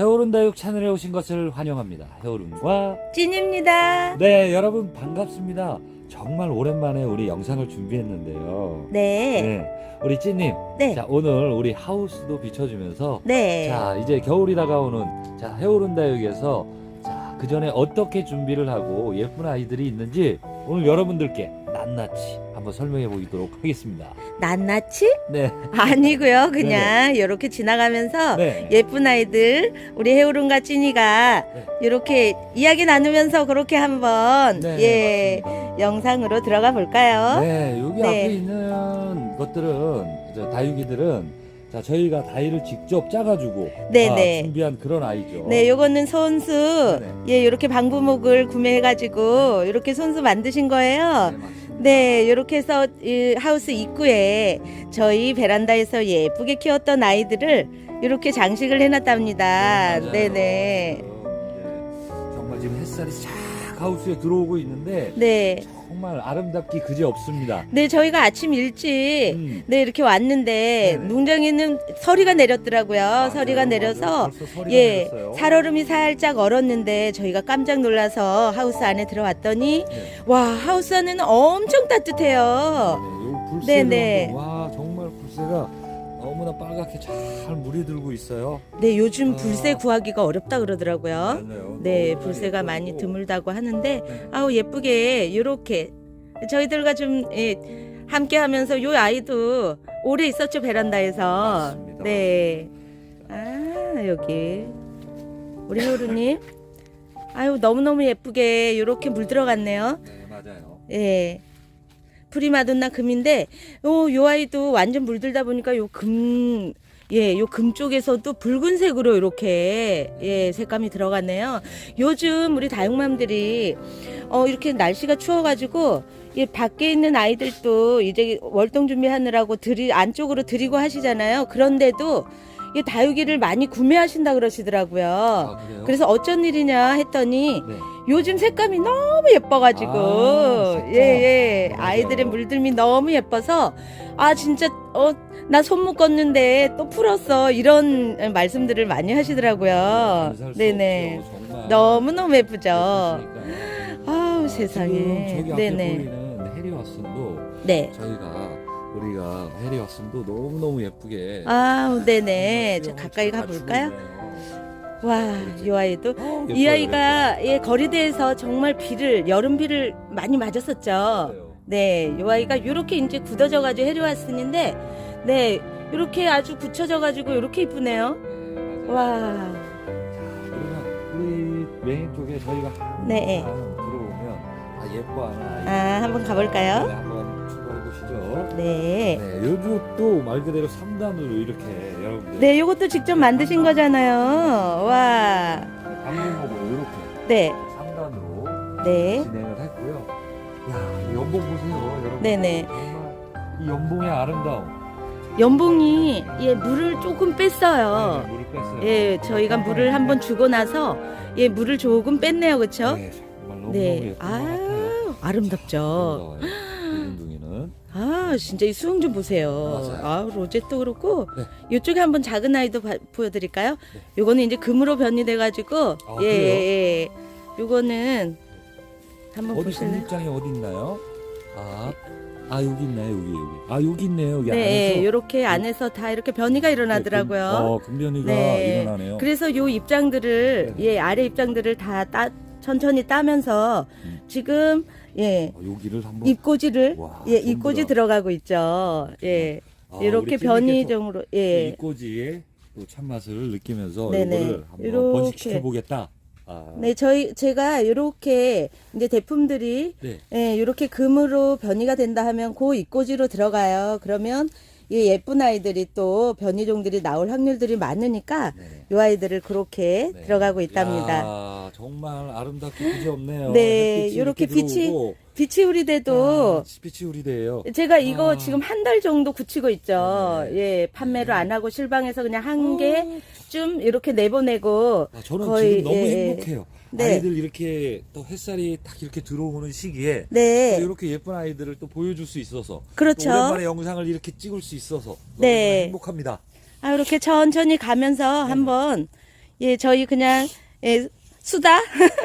해오른다육 채널에 오신 것을 환영합니다. 해오른과 찐입니다. 네 여러분 반갑습니다. 정말 오랜만에 우리 영상을 준비했는데요. 네. 네, 우리 찐님. 네. 자 오늘 우리 하우스도 비춰주면서 네. 자 이제 겨울이 다가오는 자 해오른다육에서 자 그 전에 어떻게 준비를 하고 예쁜 아이들이 있는지 오늘 여러분들께 낱낱이 한번 설명해 보도록 하겠습니다. 낱낱이? 네. 아니고요. 그냥 이렇게 지나가면서 네. 예쁜 아이들 우리 해오른과 찐이가 네. 이렇게 이야기 나누면서 그렇게 한번 네, 예 맞습니다. 영상으로 들어가 볼까요? 네, 여기 네. 앞에 있는 것들은 저 다육이들은 자 저희가 다이를 직접 짜가지고 네, 아, 네. 준비한 그런 아이죠. 네, 요거는 손수 네네. 예 이렇게 방부목을 구매해가지고 이렇게 손수 만드신 거예요. 네, 맞습니다. 네, 이렇게 해서 이 하우스 입구에 저희 베란다에서 예쁘게 키웠던 아이들을 이렇게 장식을 해놨답니다. 네, 네, 정말 지금 햇살이 쫙 하우스에 들어오고 있는데 네, 정말 아름답기 그지 없습니다. 네, 저희가 아침 일찍 음. 네 이렇게 왔는데 네네. 농장에는 서리가 내렸더라고요. 맞아요, 서리가 내려서 맞아요. 서리가 예 내렸어요. 살얼음이 살짝 얼었는데 저희가 깜짝 놀라서 하우스 안에 들어왔더니 네. 와 하우스 안에는 엄청 따뜻해요. 네, 요 불새를 네네. 한번- 와 정말 불새가 너무나 빨갛게 잘 물이 들고 있어요. 네, 요즘 아. 불새 구하기가 어렵다 그러더라고요. 맞아요. 네, 너무나 불새가 많이 예쁘고. 드물다고 하는데 네. 아우 예쁘게 이렇게 저희들과 좀 예, 함께 하면서 요 아이도 오래 있었죠 베란다에서 맞습니다. 네. 아 여기 우리 효루님 아유 너무너무 예쁘게 이렇게 물 들어갔네요 네 맞아요. 예 프리마돈나 금인데 요, 요 아이도 완전 물들다 보니까 요 금 예, 요 금 쪽에서도 붉은색으로 이렇게 예, 색감이 들어갔네요. 요즘 우리 다육맘들이 어 이렇게 날씨가 추워 가지고 이 밖에 있는 아이들도 이제 월동 준비하느라고 들이 안쪽으로 들이고 하시잖아요. 그런데도 이 다육이를 많이 구매하신다 그러시더라고요. 아? 그래서 어쩐 일이냐 했더니 네. 요즘 색감이 너무 예뻐가지고 아. 예예 맞아요. 아이들의 물들미 너무 예뻐서 아 진짜 어 나 손 묶었는데 또 풀었어 이런 말씀들을 많이 하시더라고요. 네네. 너무 너무 예쁘죠. 예쁘시니까요. 아우 아, 세상에 네네 보이는 해리와슨도 네 저희가 우리가 해리와슨도 너무 너무 예쁘게 아우 네네 저 가까이 가 볼까요? 갖추고 있네요. 와이 아이도 어, 이 아이가 예 거리대에서 정말 비를 여름 비를 많이 맞았었죠. 네, 요 아이가 이렇게 이제 굳어져 가지고 해리왔슨인데, 네, 이렇게 아주 굳혀져 가지고 이렇게 이쁘네요. 네. 와, 자, 그러면 우리 메인 쪽에 저희가 항상 네. 들어오면 아 예뻐하는 아이. 아, 한번 가볼까요? 네. 네. 네, 요것도 말 그대로 3단으로 이렇게 여러분들 네, 요것도 직접 만드신 거잖아요. 와, 방송으로 이렇게 네, 3단으로 네, 진행을 했고요. 야, 이 연봉 보세요, 여러분. 네네. 정말 이 연봉의 아름다움. 연봉이 예 물을 조금 뺐어요. 네, 물을 뺐어요. 예, 저희가 물을 한번 주고 나서 예 물을 조금 뺐네요, 그렇죠? 네, 정말 너무 네, 너무 예쁜 것 같아요. 아, 아름답죠. 아름다워요. 이 운동이는. 아 진짜 이 수영 좀 보세요. 맞아요. 아 로제도 그렇고 네. 이쪽에 한번 작은 아이도 봐- 보여드릴까요? 네. 요거는 이제 금으로 변이 돼가지고 아, 예, 그래요? 예, 예. 요거는 한번 어디 보실래요? 국립장이 어디 있나요? 아, 아 여기 있나요? 여기 여기. 아 여기 있네요. 여기 네, 안에서. 네, 요렇게 안에서 다 이렇게 변이가 일어나더라고요. 금, 어, 금변이가 네. 일어나네요. 그래서 요 입장들을 네. 예 아래 입장들을 다 따, 천천히 따면서 음. 지금 예 어, 여기를 한번. 입꼬지를 와, 예 전부 입꼬지 다. 들어가고 있죠. 예 아, 이렇게 우리 변이종으로 예. 예 이 꼬지의 또 참맛을 느끼면서 네네. 이거를 한번 이렇게. 번식시켜 보겠다. 아, 네, 저희 제가 이렇게 이제 제품들이 네. 예, 이렇게 금으로 변이가 된다 하면 그 입꼬지로 들어가요. 그러면 이 예쁜 아이들이 또 변이종들이 나올 확률들이 많으니까 네. 이 아이들을 그렇게 네. 들어가고 있답니다. 야, 정말 아름답게 그지 없네요. 네, 햇빛이 요렇게 이렇게 빛이 들어오고. 빛이 우리돼도 아, 빛이 우리대요. 제가 이거 아. 지금 한 달 정도 굳히고 있죠. 네. 예, 판매를 네. 안 하고 실방에서 그냥 한개좀 이렇게 내보내고 아, 저는 거의, 지금 너무 예, 예. 행복해요. 네. 아이들 이렇게 또 햇살이 딱 이렇게 들어오는 시기에 네, 또 이렇게 예쁜 아이들을 또 보여줄 수 있어서 그렇죠. 또 오랜만에 영상을 이렇게 찍을 수 있어서 너무 네. 행복합니다. 아, 이렇게 천천히 가면서 한번 예, 저희 그냥 예, 수다.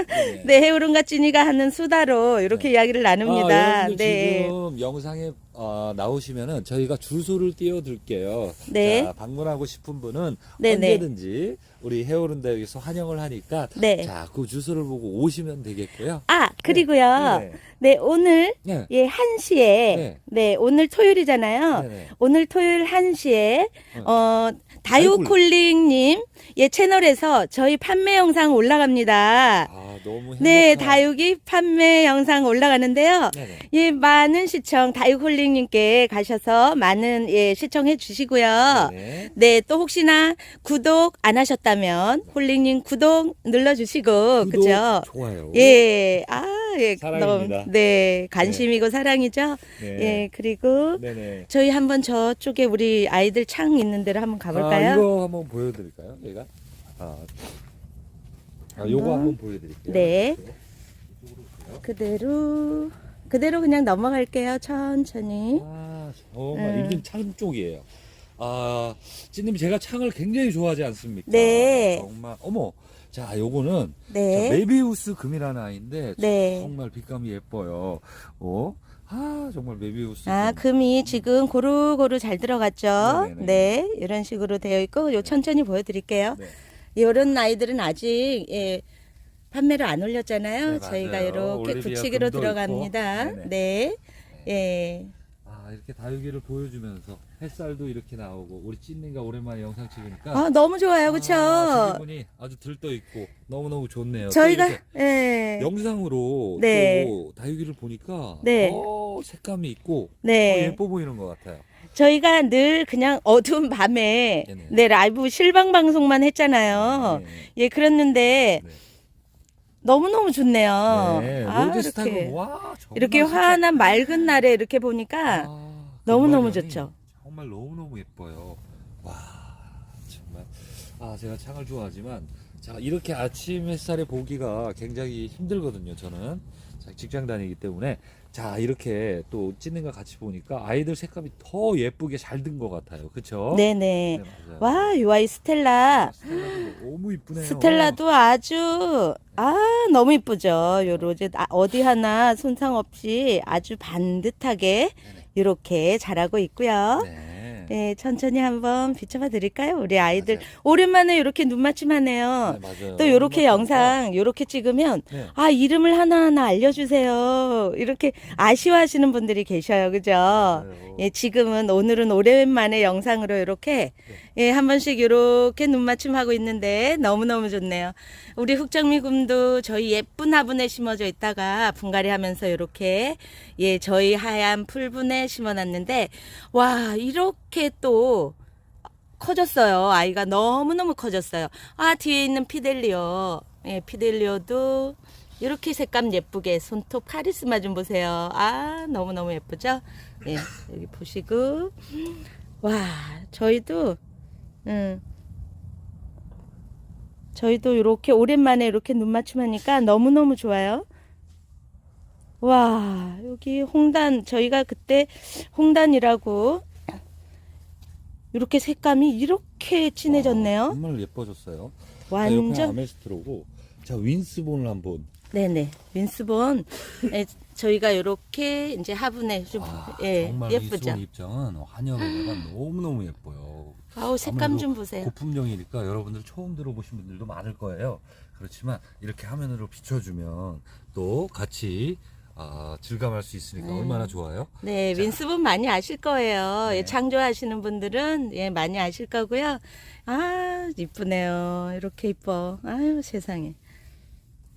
네. 네, 해오름과 찐이가 하는 수다로 이렇게 이야기를 나눕니다. 아, 여러분들 네. 지금 영상에 어, 나오시면은 저희가 주소를 띄워드릴게요. 네. 자, 방문하고 싶은 분은 네네. 언제든지 우리 해오른다 여기서 환영을 하니까 네. 자, 그 주소를 보고 오시면 되겠고요. 아, 그리고요. 네. 네, 오늘 네. 예, 1시에 네. 네. 오늘 토요일이잖아요. 네네. 오늘 토요일 1시에 어 다이콜. 다이오콜링 님 예, 채널에서 저희 판매 영상 올라갑니다. 아, 너무 행복한. 네, 다육이 판매 영상 올라가는데요. 네네. 예, 많은 시청 다육홀링 님께 가셔서 많은 예, 시청해 주시고요. 네네. 네, 또 혹시나 구독 안 하셨다면 홀링님 구독 눌러 주시고, 구독, 그죠? 좋아요. 예, 아, 예, 사랑입니다. 너무, 네, 관심이고 사랑이죠. 네. 예, 그리고 네네. 저희 한번 저쪽에 우리 아이들 창 있는 데로 한번 가 볼까요? 아, 이거 한번 보여 드릴까요? 얘가? 아, 아 요거 한번. 한번 보여 드릴게요. 네. 그대로, 그대로 그냥 넘어갈게요, 천천히. 아, 정말 음. 임진 창 쪽이에요. 아, 찐님 제가 창을 굉장히 좋아하지 않습니까? 네. 정말 어머. 자, 요거는 네. 자, 메비우스 금이라는 아이인데 네. 정말 빛감이 예뻐요. 어? 아, 정말 메비우스. 아, 금. 금이 지금 고루고루 잘 들어갔죠? 네네네. 네, 이런 식으로 되어 있고, 요 천천히 보여 드릴게요. 네. 이런 아이들은 아직, 예, 판매를 안 올렸잖아요. 네, 저희가 맞아요. 이렇게 올리비아 금도 들어갑니다. 있고. 네네. 네. 예. 아, 이렇게 다육이를 보여주면서 햇살도 이렇게 나오고 우리 찐님과 오랜만에 영상 찍으니까 아, 너무 좋아요. 그쵸? 아, 기분이 아주 들떠 있고 너무 너무 좋네요. 또 저희가, 이렇게 예. 영상으로 네. 또 다육이를 보니까 네. 더 색감이 있고 더 네. 예뻐 보이는 것 같아요. 저희가 늘 그냥 어두운 밤에, 네네. 네, 라이브 실방 방송만 했잖아요. 네. 예, 그랬는데, 네. 너무너무 좋네요. 네. 아, 로제스타가 이렇게. 와 정말 이렇게 진짜- 환한 맑은 날에 이렇게 보니까 아, 너무너무 금발견이 좋죠. 정말 너무너무 예뻐요. 와 정말 아 제가 창을 좋아하지만 자 이렇게 아침 햇살에 보기가 굉장히 힘들거든요. 저는 자, 직장 다니기 때문에 자 이렇게 또 찢는 거 같이 보니까 아이들 색감이 더 예쁘게 잘 든 것 같아요. 그렇죠? 네네. 맞아요. 와, 유아이 스텔라. 스텔라도 너무 이쁘네요. 스텔라도 아주, 아, 너무 이쁘죠. 요 로제, 아, 어디 하나 손상 없이 아주 반듯하게 네네. 이렇게 자라고 있고요. 네. 네, 천천히 한번 비춰봐 드릴까요? 우리 아이들. 맞아요. 오랜만에 이렇게 눈맞춤 하네요. 네, 맞아요. 또 정말 영상, 요렇게 찍으면, 네. 아, 이름을 하나하나 알려주세요. 이렇게 아쉬워하시는 분들이 계셔요. 그죠? 맞아요. 예, 지금은 오늘은 오랜만에 영상으로 이렇게 예, 한 번씩 이렇게 눈 맞춤하고 있는데 너무너무 좋네요. 우리 흑정미 곰도 저희 예쁜 화분에 심어져 있다가 분갈이 하면서 이렇게 예, 저희 하얀 풀분에 심어 놨는데 와, 이렇게 또 커졌어요. 아이가 너무너무 커졌어요. 아, 뒤에 있는 피델리오. 예, 피델리오도 이렇게 색감 예쁘게 손톱 카리스마 좀 보세요. 아, 너무너무 예쁘죠? 예, 여기 보시고. 와, 저희도, 음, 저희도 이렇게 오랜만에 이렇게 눈 맞춤하니까 너무너무 좋아요. 와, 여기 홍단, 저희가 그때 홍단이라고 이렇게 색감이 이렇게 진해졌네요. 와, 정말 예뻐졌어요. 완전 아메스트로고 자 윈스본을 한번 네네 윈스본 예, 저희가 이렇게 이제 화분에 좀 아, 예, 정말 예쁘죠. 윈스본 입장은 환영에다가 너무 너무 예뻐요. 아우 색감 좀 보세요. 고품종이니까 여러분들 처음 들어보신 분들도 많을 거예요. 그렇지만 이렇게 화면으로 비춰주면 또 같이 아, 질감할 수 있으니까 음. 얼마나 좋아요. 네 윈스본 많이 아실 거예요. 네. 예, 창조하시는 분들은 예 많이 아실 거고요. 아 이쁘네요. 이렇게 이뻐. 아유 세상에.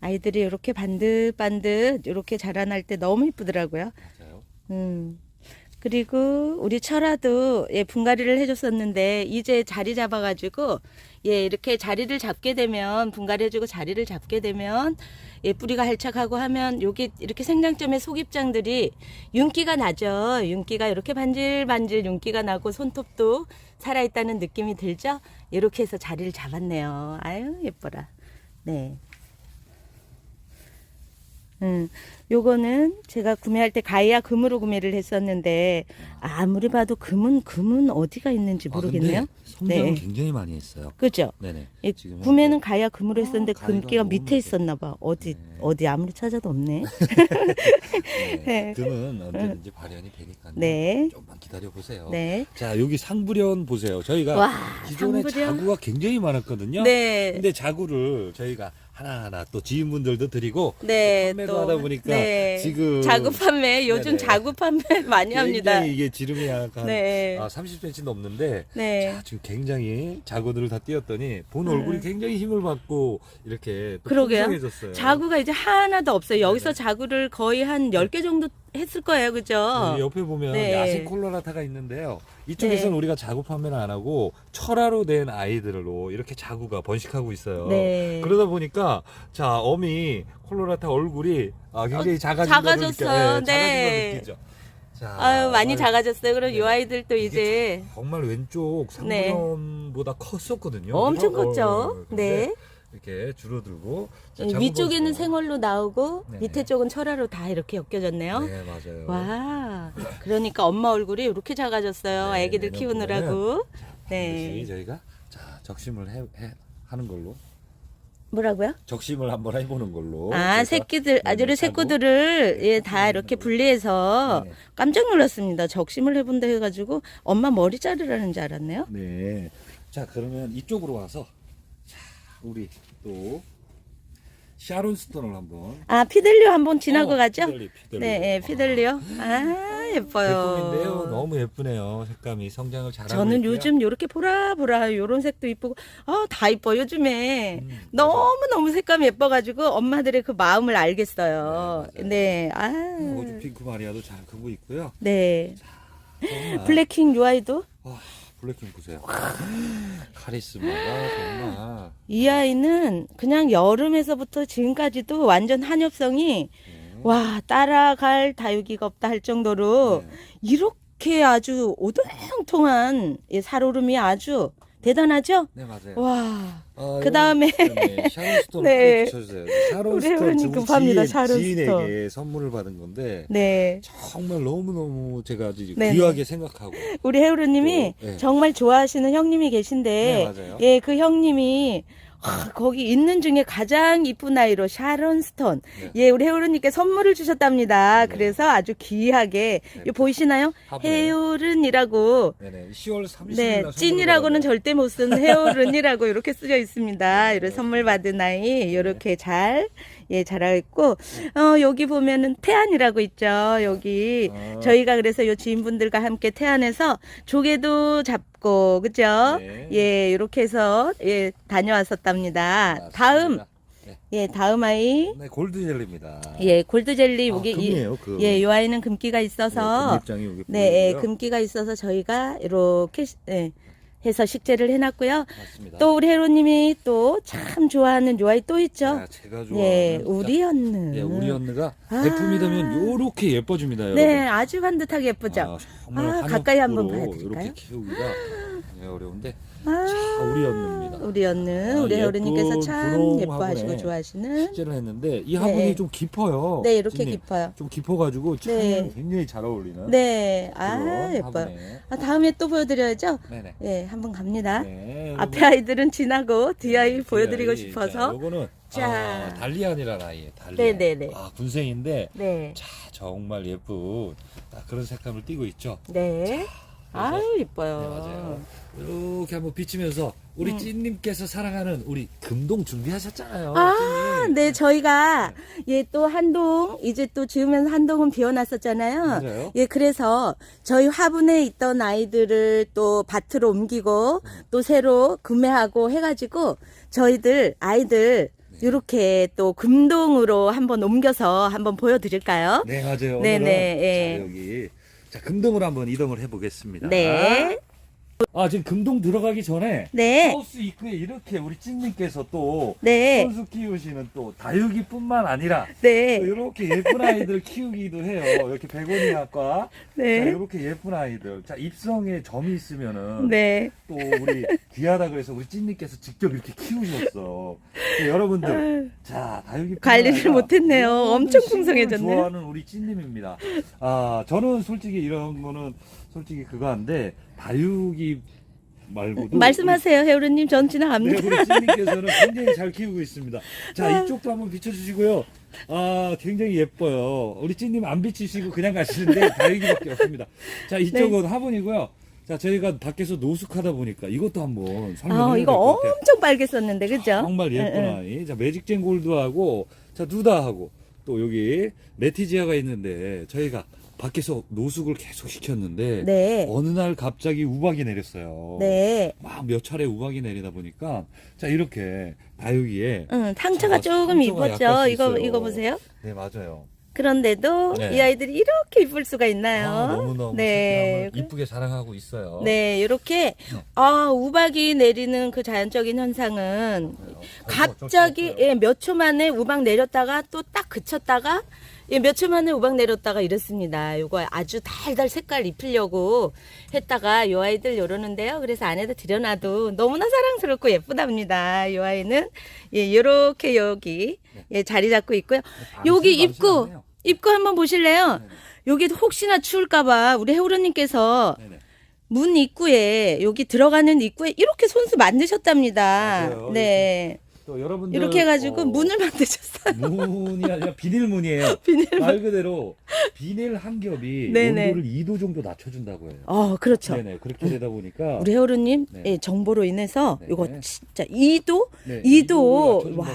아이들이 이렇게 반듯반듯 이렇게 자라날 때 너무 이쁘더라고요. 맞아요. 음. 그리고 우리 철아도 예, 분갈이를 해줬었는데 이제 자리 잡아가지고 예 이렇게 자리를 잡게 되면 분갈이 해주고 자리를 잡게 되면 예 뿌리가 활착하고 하면 여기 이렇게 생장점의 속입장들이 윤기가 나죠. 윤기가 이렇게 반질반질 윤기가 나고 손톱도 살아있다는 느낌이 들죠. 이렇게 해서 자리를 잡았네요. 아유 예뻐라. 네. 음, 요거는 제가 구매할 때 가이아 금으로 구매를 했었는데 아무리 봐도 금은 금은 어디가 있는지 모르겠네요. 아, 성장을 네. 굉장히 많이 했어요. 그죠? 네네. 예, 지금 구매는 가야 금으로 했었는데 어, 가위가 금기가 너무 밑에 밑에. 있었나 봐. 어디 네. 어디 아무리 찾아도 없네. 네. 네. 금은 언제든지 발현이 되니까요. 네. 조금만 기다려 보세요. 네. 자 여기 상부련 보세요. 저희가 와, 기존에 상부련. 자구가 굉장히 많았거든요. 네. 근데 자구를 저희가 하나하나 또 지인분들도 드리고 네. 판매도 또 하다 보니까 네. 지금 자구 판매 요즘 네네. 자구 판매 많이 합니다. 굉장히 이게 지름이 약간 네. 아, 30cm 넘는데 네. 자, 지금 굉장히 자구들을 다 띄었더니 본 네. 얼굴이 굉장히 힘을 받고 이렇게 또 그러게요. 풍성해졌어요. 자구가 이제 하나도 없어요. 여기서 네네. 자구를 거의 한 10개 정도 했을 거예요. 그죠? 네, 옆에 보면 네. 야생 콜로라타가 있는데요. 이쪽에서는 네. 우리가 자구 판매를 안 하고 철화로 된 아이들로 이렇게 자구가 번식하고 있어요. 네. 그러다 보니까 자 어미 콜로라타 얼굴이 아, 굉장히 작아진 작아졌어요. 거 네. 작아진 거 느끼죠. 자, 아유, 많이 작아졌어요. 그럼 네. 이 아이들도 이제 정말 왼쪽 네. 상부연보다 컸었거든요. 엄청 그죠? 컸죠. 어, 근데 네. 이렇게 줄어들고 자, 위쪽에는. 생얼로 나오고 네네. 밑에 쪽은 철화로 다 이렇게 엮여졌네요. 네 맞아요. 와, 그러니까 엄마 얼굴이 이렇게 작아졌어요. 네, 이런 키우느라고. 네. 저희가 자 적심을 해, 해- 하는 걸로 뭐라고요? 적심을 한번 해보는 걸로. 아, 새끼들, 아주를 네, 예, 다 이렇게 분리해서 네네. 깜짝 놀랐습니다. 적심을 해본다 해가지고 엄마 머리 자르라는 줄 알았네요. 네. 자 그러면 이쪽으로 와서 자 우리 또 샤론 스톤을 한번. 아, 피들리오 한번 지나고 어, 가죠? 피들리, 피들리. 네, 예, 피들리오. 아, 예뻐요. 제품인데요. 너무 예쁘네요. 색감이 성장을 잘하고 저는 있고요. 요즘 요렇게 보라보라 요런 색도 이쁘고 아다 이뻐 요즘에 음, 너무 너무 색감이 예뻐가지고 엄마들의 그 마음을 알겠어요. 네. 네, 아, 호주 핑크 마리아도 잘 크고 있고요. 네. 정말. 블랙킹 유아이도 와, 블랙킹 보세요. 카리스마가 정말. 이 아이는 그냥 여름에서부터 지금까지도 완전 한엽성이 네. 와 따라갈 다육이가 없다 할 정도로 네. 이렇게 아주 오동통한 이 살오름이 아주 대단하죠? 네 맞아요. 와. 아, 그 다음에 네, 샤론 스톤 네. 네. 붙여주세요. 샤론 우리 스톤 급합니다, 지인, 지인에게 선물을 받은 건데 네. 정말 너무 너무 제가 아주 네네. 귀하게 생각하고 우리 해우르님이 또, 네. 정말 좋아하시는 형님이 계신데, 네, 맞아요. 예, 그 형님이 하, 거기 있는 중에 가장 이쁜 아이로 샤론 스톤. 네. 예, 우리 해우르님께 선물을 주셨답니다. 네. 그래서 아주 귀하게. 네. 이거 보이시나요? 화분에. 해우른이라고. 네네 10월 30일 네, 찐이라고는 절대 못 쓰는 해오른이라고 이렇게 쓰여 있습니다. 이렇게 선물 받은 아이 이렇게 잘 예, 자라고 있고 어 여기 보면은 태안이라고 있죠. 여기 아. 저희가 그래서 요 지인분들과 함께 태안에서 조개도 잡고 그죠? 네. 예, 이렇게 해서 예, 다녀왔었답니다. 다음 네, 예, 다음 아이 네 골드 젤리입니다. 예, 골드 젤리 아, 여기 이- 금이에요, 금. 예, 요 아이는 금기가 있어서 여기 네, 예. 금기가 있어서 저희가 이렇게 시- 예, 해서 식재를 해놨고요. 맞습니다. 또 우리 해로님이 또 참 좋아하는 요 아이 또 있죠. 자, 제가 좋아하는 예, 자, 우리 언느. 예, 우리 언니가 아. 제품이 되면 요렇게 예뻐집니다, 여러분. 네, 아주 반듯하게 예쁘죠. 아, 정말 아, 가까이 한번 봐드릴까요? 이렇게 키우기가 네, 어려운데 아, 자, 우리 언니입니다. 우리 언느, 아, 우리 예쁜 참 분홍 예뻐하시고 화분에 좋아하시는. 식재를 했는데 이 화분이 네. 좀 깊어요. 네, 이렇게 찐님. 깊어요. 좀 깊어가지고 참 네. 굉장히 잘 어울리는. 네, 아 그런 예뻐요. 화분에. 아, 다음에 또 보여드려야죠. 네네. 예, 한번 갑니다. 네, 앞에 여러분. 아이들은 지나고 뒤 아이 보여드리고 자, 싶어서. 요거는 자. 아, 달리안이라는 아이예요. 달리안. 네네네. 아, 군생인데 네, 자 정말 예쁜 딱 그런 색감을 띠고 있죠. 네. 아유 이뻐요. 네, 맞아요. 이렇게 한번 비치면서 우리 찐님께서 사랑하는 우리 금동 준비하셨잖아요. 아, 찐님. 네, 저희가 예 또 한동 이제 또 지으면서 한동은 비워놨었잖아요. 맞아요. 예, 그래서 저희 화분에 있던 아이들을 또 밭으로 옮기고 또 새로 구매하고 해가지고 저희들 아이들 네. 이렇게 또 금동으로 한번 옮겨서 한번 보여드릴까요? 네 맞아요. 네네, 오늘은 예. 자, 여기 자 금동으로 한번 이동을 해보겠습니다. 네. 아 지금 금동 들어가기 전에 네. 하우스 입구에 이렇게 우리 찐님께서 또 네. 손수 키우시는 또 다육이뿐만 아니라 네. 이렇게 예쁜 아이들 키우기도 해요. 이렇게 자, 네. 이렇게 예쁜 아이들. 자 입성에 점이 있으면은 네. 또 우리 귀하다 그래서 우리 찐님께서 직접 이렇게 키우셨어. 네, 여러분들 자 다육이 관리를 못했네요. 엄청 풍성해졌네. 좋아하는 우리 찐님입니다. 아 저는 솔직히 이런 거는 솔직히 그거 한데 다육이 말고도 말씀하세요, 해우르님. 전 우리, 네, 지나갑니다. 우리 찐님께서는 굉장히 잘 키우고 있습니다. 자 이쪽도 한번 비춰주시고요. 아 굉장히 예뻐요. 우리 찐님 안 비치시고 그냥 가시는데 다육이밖에 없습니다. 자 이쪽은 네. 화분이고요. 자 저희가 밖에서 노숙하다 보니까 이것도 한번 아, 설명해야 될 이거 것 같아요. 엄청 빨갰었는데, 그죠? 정말 예쁜 응, 응. 아이. 자, 매직젠 골드하고, 자, 누다하고, 또 여기 레티지아가 있는데, 저희가 밖에서 노숙을 계속 시켰는데, 네. 어느 날 갑자기 우박이 내렸어요. 네. 막 몇 차례 우박이 내리다 보니까, 자, 이렇게 다육이에, 응, 상처가 자, 조금 상처가 입었죠. 약간씩 이거, 있어요. 이거 보세요. 네, 맞아요. 그런데도 네. 이 아이들이 이렇게 이쁠 수가 있나요? 아, 너무너무 네. 네. 이쁘게 자랑하고 있어요. 네, 이렇게 아 우박이 내리는 그 자연적인 현상은 네, 어, 갑자기 어쩔 수 없어요. 예, 몇 초 만에 우박 내렸다가 또 딱 그쳤다가 예, 몇초 만에 우박 내렸다가 이렇습니다. 요거 아주 달달 색깔 입히려고 했다가 요 아이들 요러는데요. 그래서 안에다 들여놔도 너무나 사랑스럽고 예쁘답니다. 요 아이는 예, 요렇게 여기 예, 자리 잡고 있고요. 여기 밤새 입구 입구 한번 보실래요? 여기 혹시나 추울까 봐 우리 해우르님께서. 문 입구에 여기 들어가는 입구에 이렇게 손수 만드셨답니다. 맞아요. 네. 또 여러분들 이렇게 해가지고 어, 문을 만드셨어요. 문이 아니라 비닐문이에요. 비닐문. 말 그대로 비닐 한 겹이 네네. 온도를 2도 정도 낮춰준다고 해요. 어, 그렇죠. 네네 그렇게 되다 보니까 우리 해우르님 네. 예, 정보로 인해서 네. 이거 진짜 2도 네, 2도. 2도를 낮춰준다 와,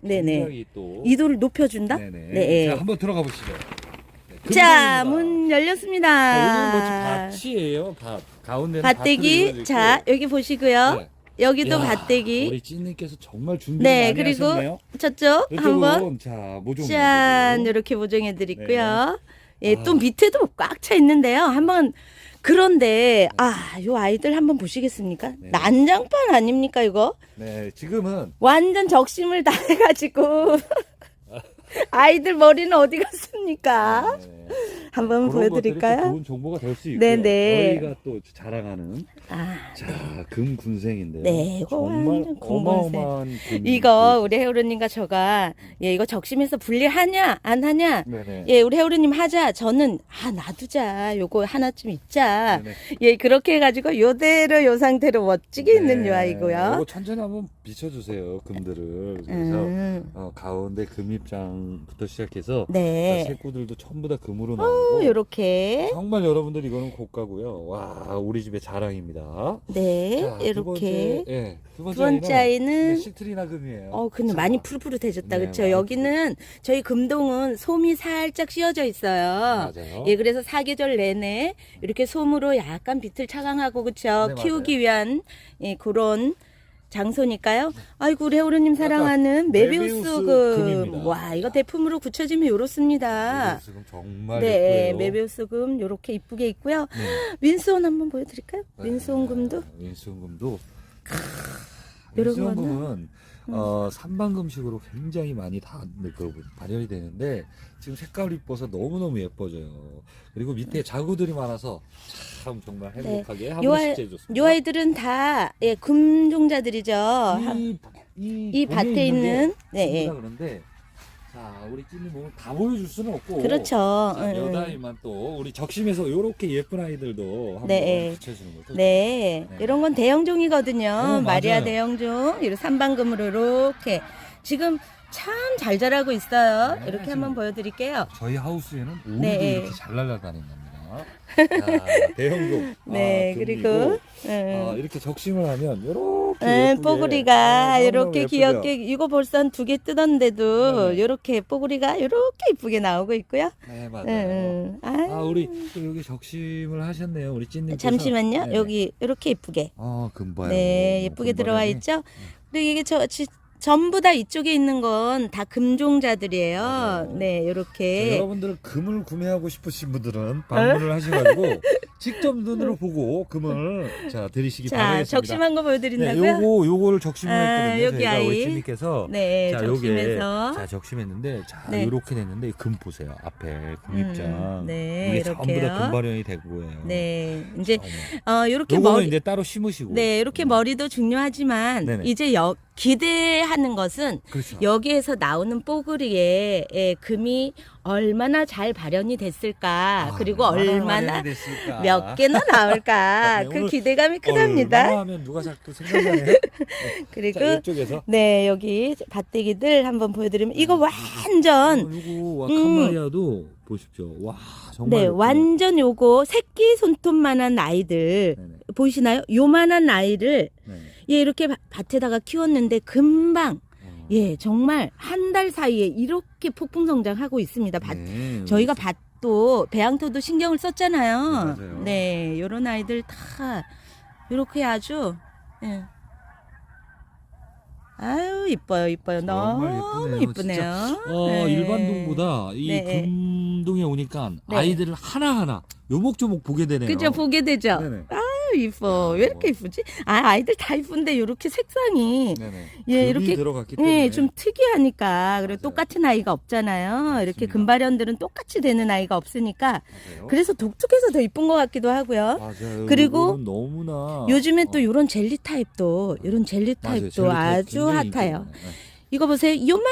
네네. 또 2도를 높여준다. 네네. 네. 자 한번 들어가 보시죠. 네, 자. 문 자, 열렸습니다. 여기는 뭐 밭이에요. 밭 가운데는 밭대기. 자, 여기 보시고요. 네. 여기도. 야, 밭대기. 우리 찐님께서 정말 준비 네, 많이 그리고 하셨네요. 저쪽 한번 자 모종 짠 이렇게 보정해 드리고요. 예, 또 밑에도 꽉 차 있는데요. 한번 그런데 아, 요 아이들 한번 보시겠습니까? 네. 난장판 아닙니까 이거? 네 지금은 완전 적심을 다 해가지고 아이들 머리는 어디 갔습니까? 네, 한번 것들이 또 보여드릴까요? 좋은 정보가 될 수. 네네. 저희가 또 자랑하는 아, 자 금군생인데요. 네, 이거 정말 완전 금군생. 어마어마한 금. 이거 우리 해우르님과 저가 예 이거 적심해서 분리하냐 안 하냐? 네네. 예, 우리 해우르님 하자. 저는 아 놔두자. 요거 하나쯤 있자. 네네. 예, 그렇게 해가지고 요대로 요 상태로 멋지게 있는 요 아이고요. 이거 천천히 한번 비춰주세요 금들을. 그래서 음, 어, 가운데 금입장부터 시작해서 자, 네. 색구들도 전부 다 금으로 어, 나오고 요렇게. 정말 여러분들 이거는 고가고요. 와 우리 집의 자랑입니다. 네, 자, 두 요렇게. 번째, 예, 두두 번째, 번째 아이는 아이는 시트리나 금이에요. 어, 근데 자, 많이 푸릇푸릇해졌다. 네, 그렇죠? 많이 여기는 저희 금동은 솜이 살짝 씌어져 있어요. 맞아요. 예, 그래서 사계절 내내 이렇게 솜으로 약간 빛을 차강하고 그렇죠. 네, 키우기 위한 예, 그런 장소니까요. 아이고 우리 해오르님 사랑하는 메비우스 메비우스 금. 금입니다. 와, 이거 대품으로 붙여지면 요렇습니다. 지금 정말 네, 예뻐요. 메비우스 금 요렇게 이쁘게 있고요. 네. 윈스온 한번 보여드릴까요? 네, 윈스온 금도 윈스온 금도. 거는? 금은 어, 삼방금식으로 굉장히 많이 다 그, 발현이 되는데 지금 색깔 이뻐서 너무너무 예뻐져요. 그리고 밑에 자구들이 많아서 참 정말 행복하게 한 네. 요, 아이, 해줬습니다. 요 아이들은 다 예, 금종자들이죠. 한- 이, 이, 이 밭에 있는 네, 네, 예. 그런데 자 우리 찐님 몸을 다 보여줄 수는 없고 그렇죠. 자, 응, 응. 여다이만 또 우리 적심에서 이렇게 예쁜 아이들도 한번 네. 붙여주는 거죠. 네, 네. 이런 건 대형종이거든요. 어, 마리아 맞아요. 대형종, 이렇게 삼방금으로 이렇게 지금 참 잘 자라고 있어요. 네, 이렇게 지금. 한번 보여드릴게요. 저희 하우스에는 오리도 네. 이렇게 잘 날아다니는 겁니다. 자, 대형종. 네, 아, 그리고 음. 아, 이렇게 적심을 하면 이렇게 네, 예쁘게, 뽀글이가 아, 너무너무 이렇게 예쁘죠? 귀엽게 이거 벌써 한 두 개 뜯었는데도 네네. 이렇게 뽀글이가 이렇게 이쁘게 나오고 있고요. 네 맞아요. 음, 음. 아, 아 우리 또 여기 적심을 하셨네요 우리 찐님. 잠시만요. 여기 이렇게 이쁘게. 아 금봐요. 네, 예쁘게 들어와 있죠. 그리고 이게 저 지- 전부 다 이쪽에 있는 건 다 금종자들이에요. 맞아요. 네, 자, 이렇게. 여러분들은 금을 구매하고 싶으신 분들은 방문을 하셔가지고 직접 눈으로 보고 금을 자 드리시기 자, 바라겠습니다. 적심한 거 네, 보여드린다고요? 요거 요거를 적심을 아, 했거든요. 여기 저희가 아이. 월주님께서 네, 자, 적심해서. 자 적심했는데 자 네. 요렇게 됐는데 이금 보세요. 앞에 금입장. 음, 네, 이게 전부 다 이렇게요. 금발현이 되고예요. 네, 이제 어머. 어 이렇게 요거는 머리 이제 따로 심으시고. 네, 이렇게 머리도 중요하지만 네네. 이제 여, 기대하는 것은 그렇죠. 여기에서 나오는 뽀글이에 예, 금이 얼마나 잘 발현이 됐을까 아, 그리고 얼마나 됐을까? 몇 개나 나올까 네, 그 기대감이 크답니다. 얼마나 하면 누가 자꾸 생각나네. 그리고 자, 이쪽에서 네 여기 밭대기들 한번 보여드리면 이거 완전 어, 요거 와 음. 카마리아도 보십시오. 와 정말 네 예쁘네. 완전 요거 새끼 손톱만한 아이들 네네. 보이시나요? 요만한 아이를 네. 예 이렇게 바- 밭에다가 키웠는데 금방 어. 예 정말 한 달 사이에 이렇게 폭풍 성장하고 있습니다. 밭 네, 저희가 밭도 배양토도 신경을 썼잖아요. 네, 맞아요. 네, 요런 아이들 다 이렇게 아주 예. 아유 이뻐요 이뻐요 정말 너무 예쁘네요, 이쁘네요. 어 네. 일반 동보다 이 네. 금동에 오니까 네. 아이들을 하나 하나 요목조목 보게 되네요. 그죠 보게 되죠. 네네. 아유 이뻐 왜 이렇게 이쁘지? 아 아이들 다 이쁜데 이렇게 색상이 네네. 예, 이렇게- 들어갔기 때문에 예, 좀 특이하니까 그리고 맞아요. 똑같은 아이가 없잖아요. 이렇게 맞습니다. 금발현들은 똑같이 되는 아이가 없으니까 맞아요. 그래서 독특해서 더 이쁜 것 같기도 하고요. 맞아요. 그리고 너무나 요즘엔 또 어, 이런 젤리 타입도 이런 젤리 맞아요. 타입도 젤리 타입 아주 굉장히 핫해요. 인기 네. 이거 보세요. 요만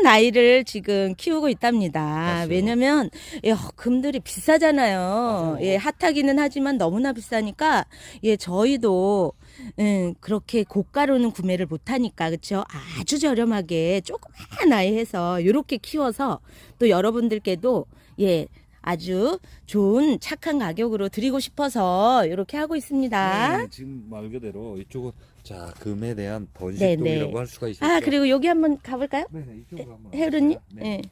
한 아이를 지금 키우고 있답니다. 맞아요. 왜냐면 예, 금들이 비싸잖아요. 맞아요. 예, 핫하기는 하지만 너무나 비싸니까 예, 저희도 음, 그렇게 고가로는 구매를 못 하니까 그렇죠? 아주 저렴하게 조그만 아이 해서 요렇게 키워서 또 여러분들께도 예, 아주 좋은 착한 가격으로 드리고 싶어서 이렇게 하고 있습니다. 네, 지금 말 그대로 이쪽은 자 금에 대한 네, 번식동이라고 네. 할 수가 있어요. 아, 그리고 여기 한번 가볼까요? 네, 네, 이쪽으로 한번 혜루님? 네.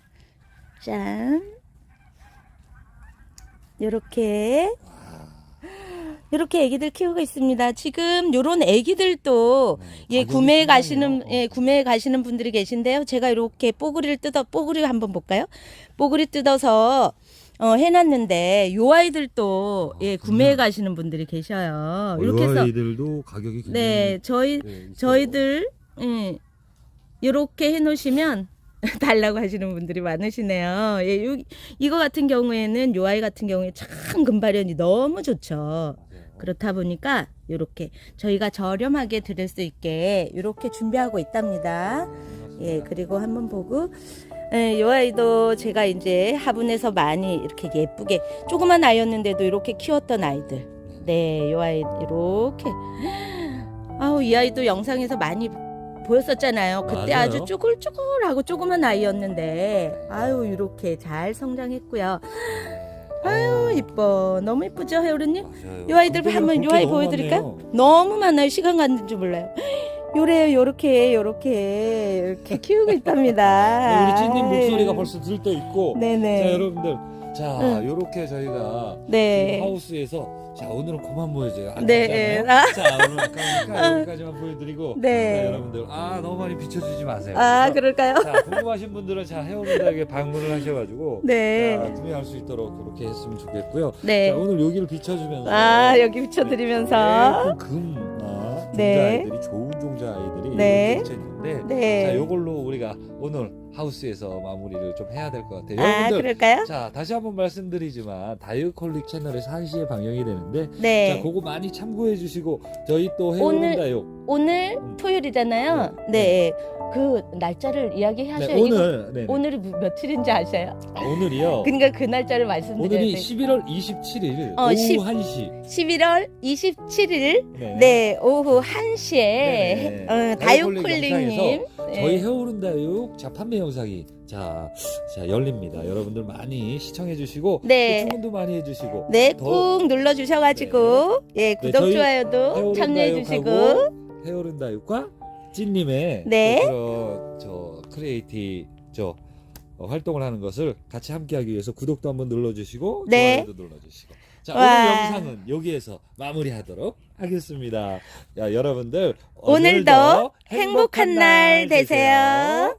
짠. 요렇게. 요렇게 애기들 키우고 있습니다. 지금 요런 애기들도 네, 예, 상당해요. 가시는 어. 예, 구매해 가시는 분들이 계신데요. 제가 이렇게 뽀글이를 뜯어 뽀글이 한번 볼까요? 뽀글이 뜯어서 어, 해놨는데 요 아이들도 아, 예. 구매해 가시는 분들이 계셔요. 어, 이렇게 요 해서 아이들도 가격이 굉장히 네, 저희 네, 있어요. 저희들 예, 이렇게 해놓으시면 달라고 하시는 분들이 많으시네요. 예, 요, 이거 같은 경우에는 요 아이 같은 경우에 참 금발현이 너무 좋죠. 그렇다 보니까 이렇게 저희가 저렴하게 드릴 수 있게 이렇게 준비하고 있답니다. 예, 그리고 한번 보고 예, 요 아이도 제가 이제 화분에서 많이 이렇게 예쁘게 조그만 아이였는데도 이렇게 키웠던 아이들. 네, 요 아이 이렇게 아우 이 아이도 영상에서 많이 보였었잖아요. 그때 맞아요. 아주 쭈글쭈글하고 조그만 아이였는데 아유 이렇게 잘 성장했고요. 아유 이뻐 너무 이쁘죠 혜우르님? 맞아요. 요 아이들 한번 요 아이 보여드릴까요? 너무 많아요. 시간 가는 줄 몰라요. 요래요, 요렇게, 요렇게, 이렇게 키우고 있답니다. 네, 우리 찐님. 목소리가 벌써 들 때 있고 네네. 자 여러분들 자 응. 요렇게 저희가 네. 하우스에서 자 오늘은 그만 보여줘요 안 네. 아. 자 오늘 아까우니까 여기까지만 보여드리고 네. 자, 여러분들 아 너무 많이 비춰주지 마세요 아, 그럴까요? 자 궁금하신 분들은 자 헤어른다에게 방문을 하셔가지고 네. 자, 구매할 수 있도록 그렇게 했으면 좋겠고요 네. 자 오늘 여기를 비춰주면서 아, 여기 비춰드리면서. 네, 금 아, 네. 아이들이 좋은 종자 아이들이 네. 이렇게 있는데 네. 자 요걸로 우리가 오늘 하우스에서 마무리를 좀 해야 될 것 같아요 아, 여러분들 그럴까요? 자 다시 한번 말씀드리지만 다이어콜릭 채널에서 1시에 방영이 되는데 자 네. 그거 많이 참고해 주시고 저희 또 오늘- 해오른다요 오늘 음. 토요일이잖아요. 네. 네. 그 날짜를 이야기하셔야 네, 오늘 네, 네. 오늘이 무- 며칠인지 아셔요? 아, 오늘이요 그러니까 그 날짜를 말씀드려야 오늘이 돼요. 11월 27일 어, 오후 10 1시 11월 27일 네. 네, 오후 1시에 네네. 어, 다이어콜릭 다이오콜릭님 네. 저희 해오른다 육 자 판매 영상이 자, 자 열립니다 여러분들 많이 시청해 주시고 네. 또 주문도 많이 해 주시고 네, 더- 꾹 눌러 주셔 가지고 예 구독 저희 좋아요도 참여해 주시고 해오른다육하고 해오른다육과 찐님의 네. 또 그런 저 크리에이티 저 어, 활동을 하는 것을 같이 함께하기 위해서 구독도 한번 눌러주시고 네. 좋아요도 눌러주시고 자 와. 오늘 영상은 여기에서 마무리하도록 하겠습니다. 야 여러분들 오늘도 행복한 날 되세요.